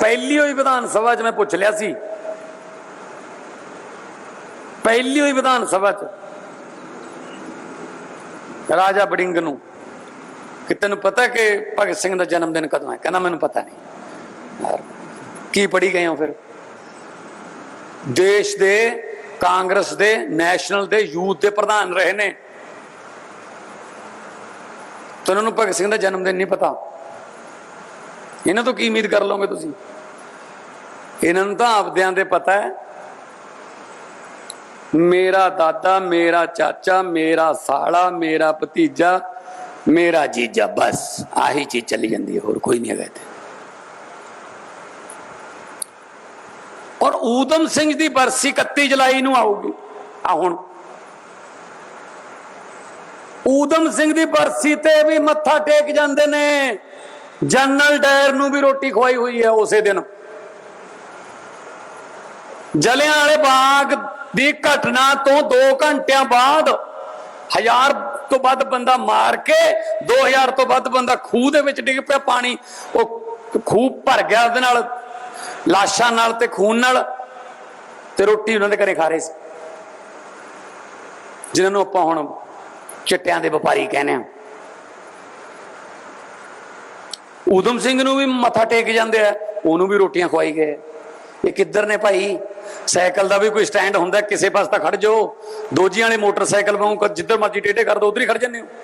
ਪਹਿਲੀ ਹੋਈ ਵਿਧਾਨ ਸਭਾ 'ਚ ਮੈਂ ਪੁੱਛ ਲਿਆ ਸੀ। ਪਹਿਲੀ ਹੋਈ ਵਿਧਾਨ ਸਭਾ 'ਚ। ਰਾਜਾ ਬੜਿੰਗ ਨੂੰ ਕਿ ਤੈਨੂੰ ਪਤਾ ਕਿ ਭਗਤ ਸਿੰਘ ਦਾ ਜਨਮ ਦਿਨ ਕਦੋਂ ਹੈ? ਕਹਿੰਦਾ, ਮੈਨੂੰ ਪਤਾ ਨਹੀਂ। ਕੀ ਪੜੀ ਗਏ ਹੋ ਫਿਰ? ਦੇਸ਼ ਦੇ, ਕਾਂਗਰਸ ਦੇ, ਨੈਸ਼ਨਲ ਦੇ, ਯੂਥ ਦੇ ਪ੍ਰਧਾਨ ਰਹੇ ਨੇ। ਤਾਂ ਉਹਨਾਂ ਨੂੰ ਭਗਤ ਸਿੰਘ ਦਾ ਜਨਮ ਦਿਨ ਨਹੀਂ ਪਤਾ। ਇਹਨਾਂ ਤੋਂ ਕੀ ਉਮੀਦ ਕਰ ਲਓਗੇ ਤੁਸੀਂ? ਇਹਨਾਂ ਨੂੰ ਤਾਂ ਆਪਦਿਆਂ ਦੇ ਪਤਾ ਹੈ। ਮੇਰਾ ਦਾਦਾ, ਮੇਰਾ ਚਾਚਾ, ਮੇਰਾ ਸਾਲਾ, ਮੇਰਾ ਭਤੀਜਾ, ਮੇਰਾ ਜੀਜਾ, ਬਸ ਆਹੀ ਚੀਜ਼ ਚੱਲੀ ਜਾਂਦੀ ਹੈ, ਹੋਰ ਕੋਈ ਨਹੀਂ ਹੈਗਾ ਇੱਥੇ। ਔਰ ਊਧਮ ਸਿੰਘ ਦੀ ਬਰਸੀ 31 ਜੁਲਾਈ ਨੂੰ ਆਊਗੀ। ਆ ਹੁਣ। ਊਧਮ ਸਿੰਘ ਦੀ ਬਰਸੀ ਤੇ ਵੀ ਮੱਥਾ ਟੇਕ ਜਾਂਦੇ ਨੇ। ਜਨਰਲ ਡਾਇਰ ਨੂੰ ਵੀ ਰੋਟੀ ਖਵਾਈ ਹੋਈ ਹੈ ਉਸੇ ਦਿਨ। ਜਲਿਆਂ ਵਾਲੇ ਬਾਗ ਦੀ ਘਟਨਾ ਤੋਂ 2 ਘੰਟਿਆਂ ਬਾਅਦ ਹਜ਼ਾਰ ਤੋਂ ਵੱਧ ਬੰਦਾ ਮਾਰ ਕੇ 2000 ਤੋਂ ਵੱਧ ਬੰਦਾ ਖੂਹ ਦੇ ਵਿੱਚ ਡਿੱਗ ਪਿਆ ਪਾਣੀ। ਉਹ ਖੂਹ ਭਰ ਗਿਆ ਉਹਦੇ ਨਾਲ, ਲਾਸ਼ਾਂ ਨਾਲ ਤੇ ਖੂਨ ਨਾਲ ਤੇ ਰੋਟੀ ਉਹਨਾਂ ਦੇ ਘਰੇ ਖਾ ਰਹੇ ਸੀ। ਜਿਨ੍ਹਾਂ ਨੂੰ ਆਪਾਂ ਹੁਣ ਚਿੱਟਿਆਂ ਦੇ ਵਪਾਰੀ ਕਹਿੰਦੇ ਆ ਊਧਮ ਸਿੰਘ ਨੂੰ ਵੀ ਮੱਥਾ ਟੇਕ ਜਾਂਦੇ ਆ, ਉਹਨੂੰ ਵੀ ਰੋਟੀਆਂ ਖਵਾਈ ਗਏ। ਇਹ ਕਿੱਧਰ ਨੇ ਭਾਈ? ਸਾਈਕਲ ਦਾ ਵੀ ਕੋਈ ਸਟੈਂਡ ਹੁੰਦਾ, ਕਿਸੇ ਪਾਸੇ ਤਾਂ ਖੜ ਜਾਓ। ਦੋਜੀਆਂ ਵਾਲੇ ਮੋਟਰਸਾਈਕਲ ਵਾਂਗ ਜਿੱਧਰ ਮਰਜ਼ੀ ਟੇਢੇ ਕਰ ਦੋ, ਉਧਰ ਹੀ ਖੜ ਜੰਨੇ ਹੋ।